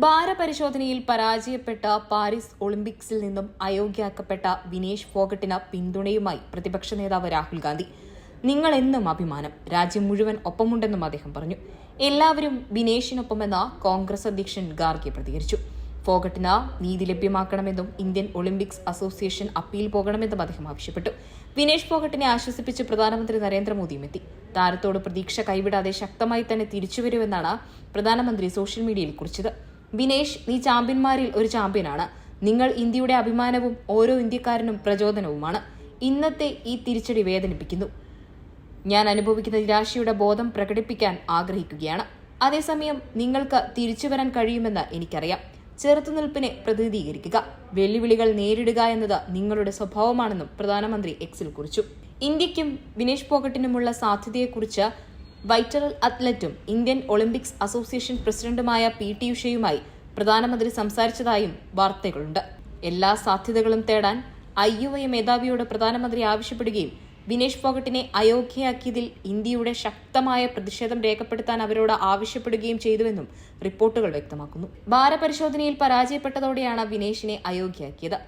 ഭാരപരിശോധനയിൽ പരാജയപ്പെട്ട പാരീസ് ഒളിമ്പിക്സിൽ നിന്നും അയോഗ്യയാക്കപ്പെട്ട വിനേഷ് ഫോഗട്ടിന് പിന്തുണയുമായി പ്രതിപക്ഷ നേതാവ് രാഹുൽ ഗാന്ധി. നിങ്ങൾ എന്നും അഭിമാനം. രാജ്യം മുഴുവൻ ഒപ്പമുണ്ടെന്നും അദ്ദേഹം പറഞ്ഞു. എല്ലാവരും വിനേഷിനൊപ്പമെന്ന കോൺഗ്രസ് അധ്യക്ഷൻ ഗാർഗെ പ്രതികരിച്ചു. ഫോഗട്ടിന് നീതി ലഭ്യമാക്കണമെന്നും ഇന്ത്യൻ ഒളിമ്പിക്സ് അസോസിയേഷൻ അപ്പീൽ പോകണമെന്നും അദ്ദേഹം ആവശ്യപ്പെട്ടു. വിനേഷ് ഫോഗട്ടിനെ ആശ്വസിപ്പിച്ച് പ്രധാനമന്ത്രി നരേന്ദ്രമോദിയും എത്തി. താരത്തോട് പ്രതീക്ഷ കൈവിടാതെ ശക്തമായി തന്നെ തിരിച്ചുവരുമെന്നാണ് പ്രധാനമന്ത്രി സോഷ്യൽ മീഡിയയിൽ കുറിച്ചത്. വിനേഷ് നീ ചാമ്പ്യന്മാരിൽ ഒരു ചാമ്പ്യനാണ്. നിങ്ങൾ ഇന്ത്യയുടെ അഭിമാനവും ഓരോ ഇന്ത്യക്കാരനും പ്രചോദനവുമാണ്. ഇന്നത്തെ ഈ തിരിച്ചടി വേദനിപ്പിക്കുന്നു. ഞാൻ അനുഭവിക്കുന്ന നിരാശയുടെ ബോധം പ്രകടിപ്പിക്കാൻ ആഗ്രഹിക്കുകയാണ്. അതേസമയം നിങ്ങൾക്ക് തിരിച്ചു വരാൻ കഴിയുമെന്ന് എനിക്കറിയാം. ചെറുത്തുനിൽപ്പിനെ പ്രതിനിധീകരിക്കുക. വെല്ലുവിളികൾ നേരിടുക എന്നത് നിങ്ങളുടെ സ്വഭാവമാണെന്നും പ്രധാനമന്ത്രി എക്സിൽ കുറിച്ചു. ഇന്ത്യക്കും വിനേഷ് പോക്കറ്റിനുമുള്ള സാധ്യതയെക്കുറിച്ച് വൈറ്ററൽ അത്ലറ്റും ഇന്ത്യൻ ഒളിമ്പിക്സ് അസോസിയേഷൻ പ്രസിഡന്റുമായ പി ടി ഉഷയുമായി പ്രധാനമന്ത്രി സംസാരിച്ചതായും വാർത്തകളുണ്ട്. എല്ലാ സാധ്യതകളും തേടാൻ ഐ യു എ മേധാവിയോട് പ്രധാനമന്ത്രി ആവശ്യപ്പെടുകയും വിനേഷ് ഫോഗട്ടിനെ അയോഗ്യയാക്കിയതിൽ ഇന്ത്യയുടെ ശക്തമായ പ്രതിഷേധം രേഖപ്പെടുത്താൻ അവരോട് ആവശ്യപ്പെടുകയും ചെയ്തുവെന്നും റിപ്പോർട്ടുകൾ വ്യക്തമാക്കുന്നു. ഭാരപരിശോധനയിൽ പരാജയപ്പെട്ടതോടെയാണ് വിനേഷിനെ അയോഗ്യയാക്കിയത്.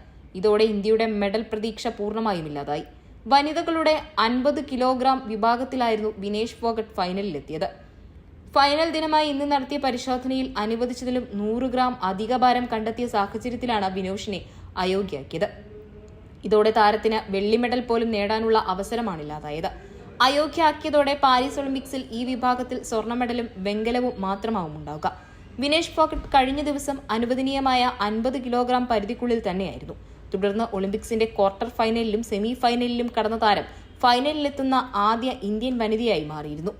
ഇതോടെ ഇന്ത്യയുടെ മെഡൽ പ്രതീക്ഷ പൂർണമായും ഇല്ലാതായി. വനിതകളുടെ അൻപത് കിലോഗ്രാം വിഭാഗത്തിലായിരുന്നു വിനേഷ് ഫോഗട്ട് ഫൈനലിലെത്തിയത്. ഫൈനൽ ദിനമായി ഇന്ന് നടത്തിയ പരിശോധനയിൽ അനുവദിച്ചതിലും നൂറ് ഗ്രാം അധിക ഭാരം കണ്ടെത്തിയ സാഹചര്യത്തിലാണ് വിനോഷിനെ അയോഗ്യയാക്കിയത്. ഇതോടെ താരത്തിന് വെള്ളി മെഡൽ പോലും നേടാനുള്ള അവസരമാണില്ലാതായത്. അയോഗ്യയാക്കിയതോടെ പാരീസ് ഒളിമ്പിക്സിൽ ഈ വിഭാഗത്തിൽ സ്വർണ മെഡലും വെങ്കലവും മാത്രമാവും ഉണ്ടാവുക വിനേഷ് ഫോക്കറ്റ് കഴിഞ്ഞ ദിവസം അനുവദനീയമായ അൻപത് കിലോഗ്രാം പരിധിക്കുള്ളിൽ തന്നെയായിരുന്നു. തുടർന്ന് ഒളിമ്പിക്സിന്റെ ക്വാർട്ടർ ഫൈനലിലും സെമി ഫൈനലിലും കടന്ന താരം ഫൈനലിലെത്തുന്ന ആദ്യ ഇന്ത്യൻ വനിതയായി മാറിയിരുന്നു